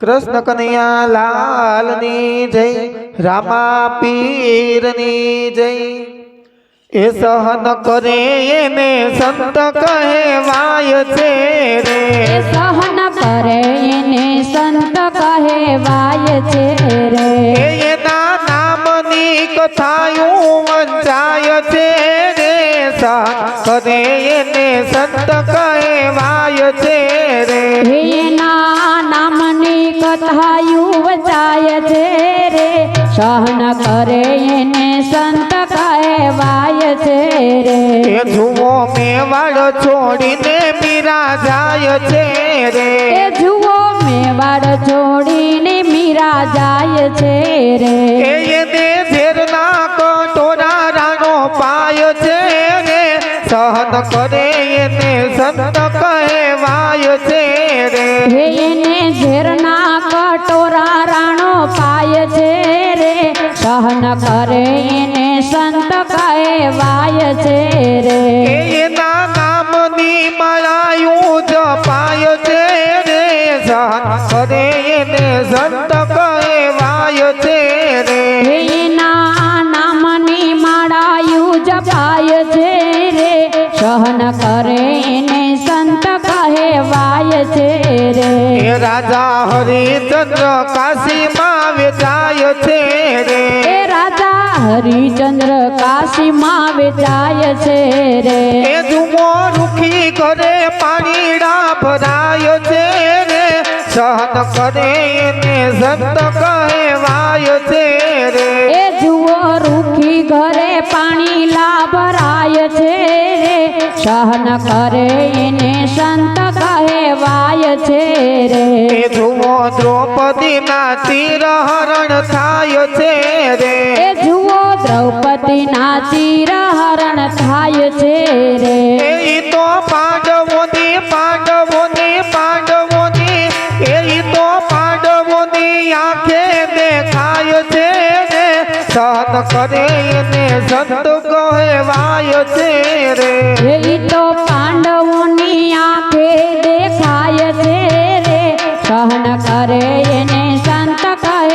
કૃષ્ણ કનૈયા લાલની જય રામા પીરની જય એ સહન કરે એને સંત કહેવાય છે રે એ સહન કરે એને સંત કહેવાય છે રે એ એના નામની કથાયું વંચાય છે રે સહન કરે એને સંત કહેવાય છે રે એના નામની કથાયું વચાય છે રે સહન કરે એને સંત કહેવાય છે રે એ જુઓ મેવાડ છોડીને મીરા જાય છે રે એ જુઓ મેવાડ છોડીને મીરા જાય છે રે એ એને ઝેરના કટોરા રાણો પાય છે રે સહન કરે એને સંત કહેવાય છે રે હે એને ઝેરના સહન કરે એને સંત કહેવાય છે રે એ એના નામની માળાયું જપાય છે રે સહન કરે એને સંત કહેવાય છે રે હે એના નામની માળાયું જપાય છે રે સહન કરે એને સંત કહેવાય છે રે એ રાજા હરિચંદ્ર કાશીમાં વેચાય છે રે એ રાજા હરિચંદ્ર કાશીમાં વેચાય છે રે એ જુમો રૂખી કરે પાણીડા ભરાય છે રે સહન કરે એને સંત કહેવાય છે રે એ જુઓ રૂખી ઘરે પાણી લાભરાય છે રે સહન કરે એને સંત કહેવાય છે રે એ જુઓ દ્રૌપદીના તીર હરણ થાય છે રે એ જુઓ દ્રૌપદીના ચીર હરણ થાય છે રે એ ઈ તો પાંડવોની પાંડવોની પાંડવોની એ ઈ તો પાંડવોની આંખે દેખાય છે રે સહન કરે એને સંત કહેવાય છે રે એ ઈ તો પાંડવોની આંખે દેખાય છે રે સહન કરે એને સંત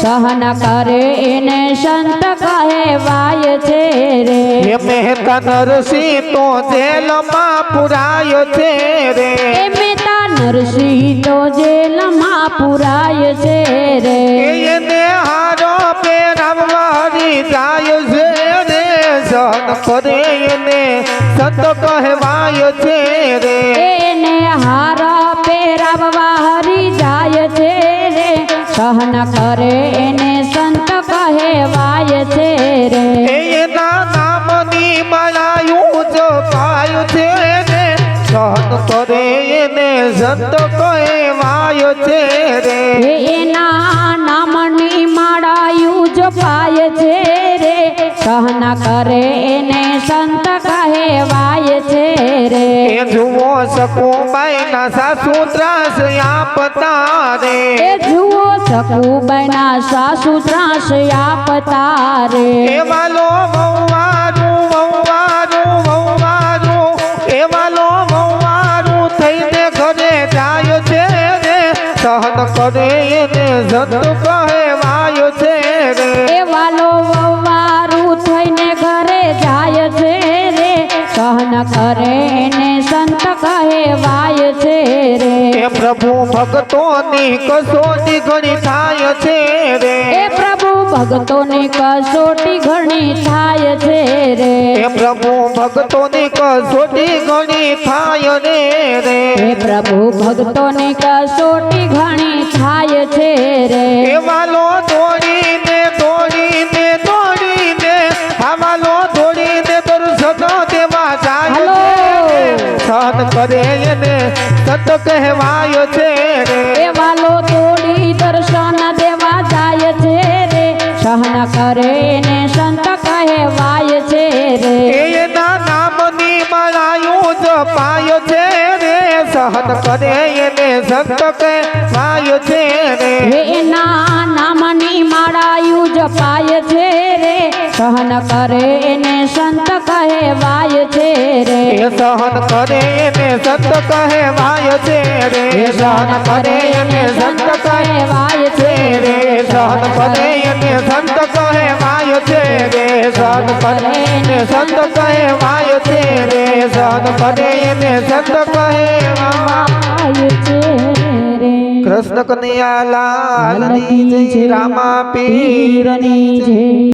સહન કરે એને સંત કહેવાય છે રે એ મહેતા નરસિંહ તો જેલમાં પુરાયો છે રે એ મેતા નરસિંહ તો જેલમાં પુરાય છે રે એ એને હારો પેરાવવારી જાય છે રે સહન કરે એને સંત કહેવાય છે રે એને હાર સહન કરે એને સંત કહેવાય છે રે. એના નામની માળાયું જપાયું છે રે. સહન કરે એને સંત કહેવાય છે રે. એના નામની માળાયું જપાય છે રે. સહન કરે એને સંત કહેવાય છે રે એ જુઓ સકુબાઈ ના સાસુ ત્રાસ આપતા રે એ જુઓ સકુબાઈના સાસુ ત્રાસ આપતા રે એ વાલો વહુવારું વહુવારું વહુવારું એ વાલો વહુવારું થઈને ઘરે જાય છે રે સહન કરે એને સંત કહેવાય સહન કરે ને સંત કહેવાય છે રે. એ પ્રભુ ભક્તોની કસોટી ઘણી થાય છે રે. એ પ્રભુ ભક્તોની કસોટી ઘણી થાય છે રે. એ પ્રભુ ભક્તોની કસોટી ઘણી થાય રે રે. એ પ્રભુ ભક્તોની કસોટી ઘણી થાય છે રે. એ વાલો सहन करे ने सत कहवायो छे रे। ए वालो तोड़ी दर्शन देवा जाय छे रे। सहन करे ने संत कहवाय छे रे। ए ना नाम नी मलायो ज पायो छे रे सहन करे ने संत कहवाय छे रे। ए ना नाम સહન કરે એને સંત કહેવાય છે રે એ સહન કરે એને સંત કહેવાય છે રે સહન કરે એને સંત કહેવાય છે રે સહન કરે એને સંત કહેવાય છે રે સહન કરે એને સંત કહેવાય છે રે સહન કરે એને સંત કહેવાય કહેવાય છે રે કૃષ્ણ કનૈયા લાલની જય રામા પીરની પીરની જય